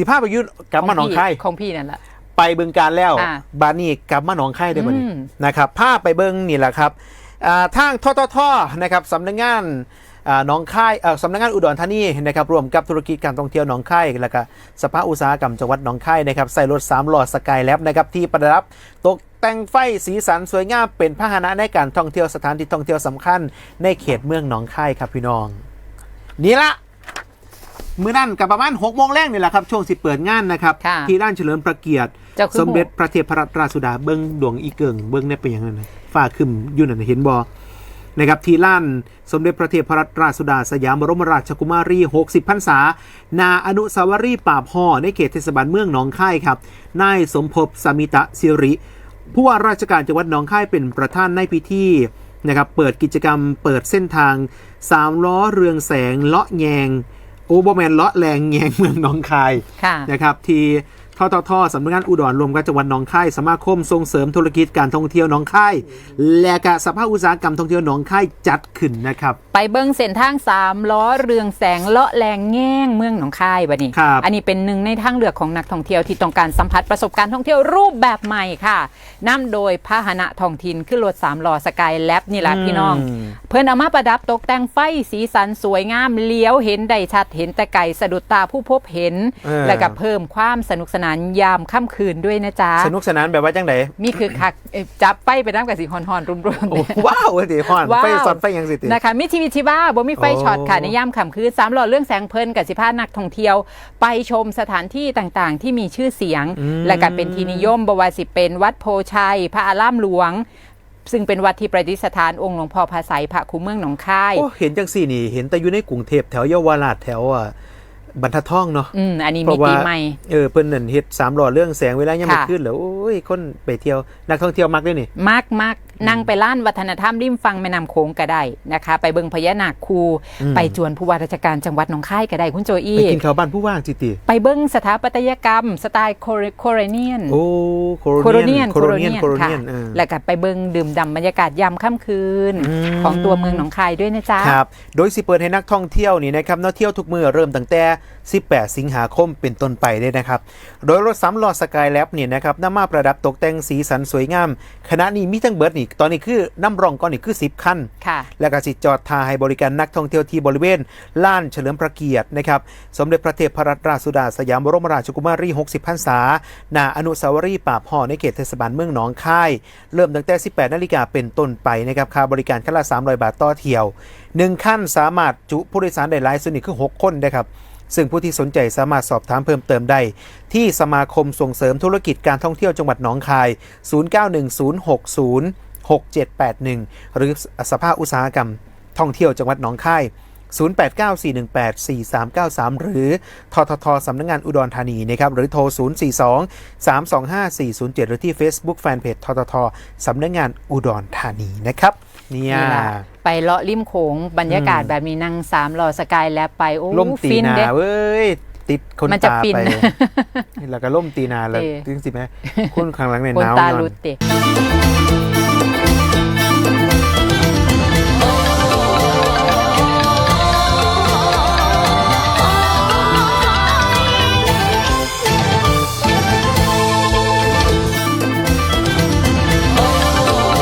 สิพาไปอยุกลับมาหนองคายของพี่นั่นแหละไปบึงการแล้วอ่าบานนี่กลับมาหนองคายได้บ่นี่อืมนะครับพาไปเบิ้งนี่แหละครับอ่าทางทททนะครับสำนักงานอ่าหนองคายเอ่อสำนักงานอุดรธานีนะครับรวมกับธุรกิจการท่องเที่ยวหนองคายแล้วก็สภาอุตสาหกรรมจังหวัดหนองคายนะครับใส่รถ3ล้อสกายแลบนะครับที่ประดับตกแต่งไฟสีสันสวยงามเป็นพาหนะในการท่องเที่ยวสถานที่ท่องเที่ยวสำคัญในเขตเมืองหนองคายครับพี่น้อง นี่ละ มือนั่นกับประมาณ6โมงแรกนี่แหละครับช่วงสิเปิดงานนะครับค่ะที่ด้านเฉลิมพระเกียรติ เจ้าคือ สมเด็จพระเทพรัตนราชสุดาเบิ้งดวงอีเกิงเบิ้งเนี่ยเป็นอย่างนั้นนะฝ้าขึ้นอยู่นั่นนะเห็นบอนะครับที่ล้านสมเด็จพระเทพรัตนราชสุดาสยามบรมราชกุมารี 60พรรษา นาอนุสาวรีย์ป่าบห่อในเขตเทศบาลเมืองหนองคายครับนายสมภพสามิตะสิริผู้ว่าราชการจังหวัดหนองคายเป็นประธานในพิธีนะครับเปิดกิจกรรมเปิดเส้นทางสามล้อเรืองแสงเลาะแยง โอเบอร์แมนเลาะแรงแยงเมืองหนองคายค่ะนะครับ ที่ ทททสำนักงานอุดรรวมกับจังหวัดหนองคายสมาคมส่งเสริมธุรกิจการท่องเที่ยวหนองคายและกสภาอุตสาหกรรมท่องเที่ยวหนองคายจัดขึ้นนะครับ ไปเบิ้งเส้นทางสามล้อเรืองแสงเลาะแรงแง่งเมืองหนองคายบัดนี้ครับอันนี้เป็นหนึ่งในทางเลือกของนักท่องเที่ยวที่ต้องการสัมผัสประสบการณ์ท่องเที่ยวรูปแบบใหม่ค่ะนำโดยพาหนะท้องถิ่นขึ้นรถสามล้อสกายแลบนี่แหละพี่น้องมเพื่อนเอามาประดับตกแต่งไฟสีสันสวยงามเลี้ยวเห็นได้ชัดเห็นแต่ไก่สะดุดตาผู้พบเห็นเออแล้วก็เพิ่มความสนุกสนานยามค่ำคืนด้วยนะจ๊ะ สนุกสนานแบบว่าจังไดมีคือคักเอ้ยจับไปไปน้ำกับสีฮอนฮอนๆรุมๆโอ้ว้าวสิฮอนว้าว ไฟสอนไฟยังสิติ นะคะมิทีวีชิบ้าบ่มีไฟโอ้ ช็อตค่ะในย่ามค่ำคืนสามหลอดเรื่องแสงเพลินกับสิพานักท่องเที่ยว ไปชมสถานที่ต่างๆ ที่มีชื่อเสียง และก็เป็นที่นิยมบวาสิเป็นวัดโพชัย พระอารามหลวง ซึ่งเป็นวัดที่ประดิษฐานองค์หลวงพ่อพระไสยพระคูเมืองหนองคาย โอ้เห็นจังสี่นี่ เห็นแต่อยู่ในกรุงเทพแถวเยาวราชแถวอะ บรรทัดทองเนาะอืมอันนี้เพมีราะว่าตีใหม่เออเพิ่นนั่นเฮ็ดสามหล่อเรื่องแสงเวลายังไม่ค่ะขึ้นแล้วโอ้ยคนไปเที่ยวนักท่องเที่ยวมักด้วยนี่มากมาก นั่งไปล้านวัฒนธรรมริมฟังแม่น้ำโขงก็ได้นะคะ ไปเบิงพญานาคคูอืม ไปจวนผู้ว่าราชการจังหวัดหนองคายก็ได้คุณโจอี้ไปกินข้าวบ้านผู้ว่างจิติ ไปเบิงสถาปัตยกรรม สไตล์โคเรโคเรเนียน โอ้โคโคโรโรเนีเนียยนนโคโรเนียนโคโรค่ะเนียนเออ แล้วก็ไปเบิงดื่มด่ำบรรยากาศยามค่ำคืน อืม ของตัวเมืองหนองคายด้วยนะจ๊ะ ครับ โดยสิเปิดให้นักท่องเที่ยวนี่นะครับนักเที่ยวทุกเมื่อเริ่มตั้งแต่ 18 สิงหาคมเป็นต้นไปได้นะครับ โดยรถสามล้อสกายแลบเนี่ยนะครับนำมาประดับตกแต่งสีสันสวยงามคณะนี้มีทั้งเบิร์ดนี่ตอนนี้คือน้ำรองก้อนนี่คือ 10คันค่ะ และก็สิจอดทาให้บริการนักท่องเที่ยวที่บริเวณลานเฉลิมพระเกียรตินะครับสมเด็จพระเทพรัตนราชสุดาสยามบรมราชกุมารี 60พรรษาณอนุสาวรีย์ป่าบห่อในเขตเทศบาลเมืองหนองคาย เริ่มตั้งแต่ 18นาฬิกาเป็นต้นไปนะครับค่าบริการคันละ300 บาทต่อเที่ยว 1 ขั้นสามารถจุผู้โดยสารได้หลายสุดนี่คือ 6 คนนะครับ ซึ่งผู้ที่สนใจสามารถสอบถามเพิ่มเติมได้ ที่สมาคมส่งเสริมธุรกิจการท่องเที่ยวจังหวัดหนองคาย 091060 6781 หรือสภาอุตสาหกรรมท่องเที่ยวจังหวัดหนองคาย 0894184393 หรือทททสำนักงานอุดรธานีนะครับหรือโทร 042-325-407 หรือที่ Facebook Fanpage ทททสำนักงานอุดรธานีนะครับเนี่ยนี่ล่ะไปเลาะริมโขงบรรยากาศอืมแบบนี้นั่งสามหลอดสกายแลบไปโอ้ล่มตีฟินนาเด้เว้ยติดคนมันจะตาฟินไปแล้วก็ล่มตีนาแล้วเออจริงสิไหมคุณข้างหลังเนี่ยคนหนาวตานอนลุดเตะ